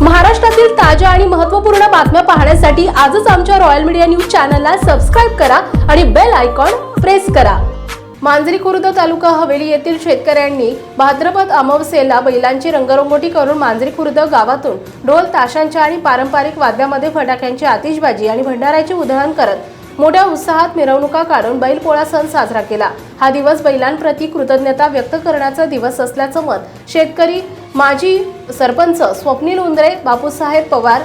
महाराष्ट्रातील ताज्या आणि महत्त्वपूर्ण बातम्या पाहण्यासाठी आजच आमच्या रॉयल मीडिया न्यूज चॅनलला सबस्क्राईब करा आणि बेल आयकॉन प्रेस करा. मांजरी खुर्द तालुका हवेली येथील शेतकऱ्यांनी भाद्रपद अमावस्येला बैलांची रंगरंगोटी करून मांजरी खुर्द गावातून ढोल ताशांच्या आणि पारंपरिक वाद्यामध्ये फटाक्यांची आतिषबाजी आणि भंडाऱ्याची उधळण करत मोठ्या उत्साहात मिरवणुका काढून बैलपोळा सण साजरा केला. हा दिवस बैलांप्रती कृतज्ञता व्यक्त करण्याचा दिवस असल्याचं मत शेतकरी माजी सरपंच स्वप्नील उंद्रे बापूसाहेब पवार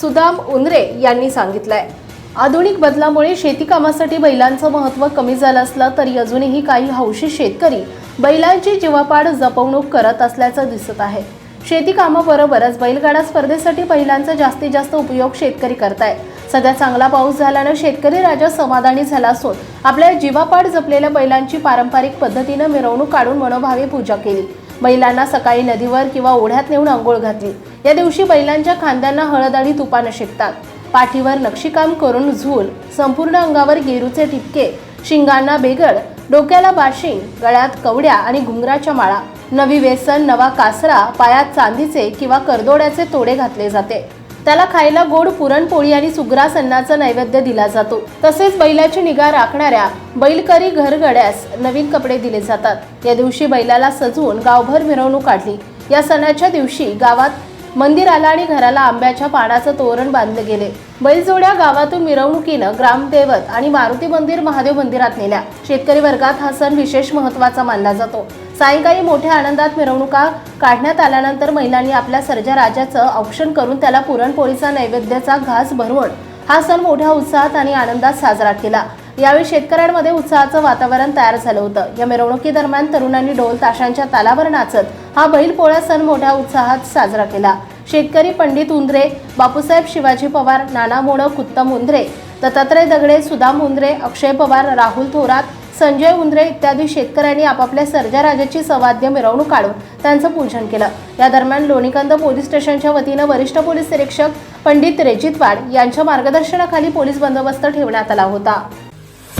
सुदाम उंद्रे यांनी सांगितलं आहे आधुनिक बदलामुळे शेतीकामासाठी बैलांचं महत्त्व कमी झालं असलं तरी अजूनही काही हौशी शेतकरी बैलांची जीवापाड जपवणूक करत असल्याचं दिसत आहे. शेतीकामाबरोबरच बैलगाडा स्पर्धेसाठी बैलांचा जास्तीत जास्त उपयोग शेतकरी करताय. सध्या चांगला पाऊस झाल्यानं शेतकरी राजा समाधानी झाला असून आपल्या जीवापाड जपलेल्या बैलांची पारंपरिक पद्धतीनं मिरवणूक काढून मनोभावे पूजा केली. बैलांना सकाळी नदीवर किंवा ओढ्यात नेऊन आंघोळ घातली. या दिवशी बैलांच्या खांद्यांना हळद आणि तुपानं शेकतात. पाठीवर नक्षीकाम करून झूल संपूर्ण अंगावर गेरूचे ठिपके शिंगांना बेगड डोक्याला बाशिंग गळ्यात कवड्या आणि घुंगराच्या माळा. नवी वेसन नवा कासरा पायात चांदीचे किंवा करदोड्याचे तोडे घातले जाते. त्याला खायला गोड पुरणपोळी आणि सुग्रास अन्नाचा नैवेद्य दिला जातो. तसेच बैलाची निगा राखणाऱ्या बैलकरी घरगड्यास नवीन कपडे दिले जातात. या दिवशी बैलाला सजवून गावभर मिरवणूक काढली. या सणाच्या दिवशी गावात मंदिराला आणि घराला आंब्याच्या पानाचं तोरण बांधले गेले. बैलजोड्या गावातून मिरवणुकीनं ग्रामदैवत आणि मारुती मंदिर महादेव मंदिरात नेल्या. शेतकरी वर्गात हा सण विशेष महत्त्वाचा मानला जातो. सायंकाळी मोठ्या आनंदात मिरवणुका काढण्यात आल्यानंतर महिलांनी आपल्या सर्जा राजाचं औक्षण करून त्याला पुरणपोळीचा नैवेद्याचा घास भरवून हा सण मोठ्या उत्साहात आणि आनंदात साजरा केला. यावेळी शेतकऱ्यांमध्ये उत्साहाचं वातावरण तयार झालं होतं. या मिरवणुकीदरम्यान तरुणांनी ढोल ताशांच्या तालावर नाचत हा बैलपोळा सण मोठ्या उत्साहात साजरा केला. शेतकरी पंडित उंद्रे बापूसाहेब शिवाजी पवार नाना मोडक उत्तम उंद्रे दत्तात्रय दगडे सुदाम उंद्रे अक्षय पवार राहुल थोरात संजय उंद्रे इत्यादी शेतकऱ्यांनी आपापल्या सर्जाराजाची सवाद्य मिरवणूक काढून त्यांचं पूजन केलं. या दरम्यान लोणीकंद पोलीस स्टेशनच्या वतीनं वरिष्ठ पोलीस निरीक्षक पंडित रेजितवाड यांच्या मार्गदर्शनाखाली पोलीस बंदोबस्त ठेवण्यात आला होता.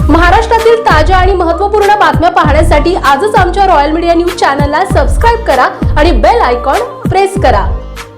महाराष्ट्रातील ताज्या आणि महत्त्वपूर्ण बातम्या पाहण्यासाठी आजच आमच्या रॉयल मीडिया न्यूज चॅनलला सबस्क्राईब करा आणि बेल आयकॉन प्रेस करा.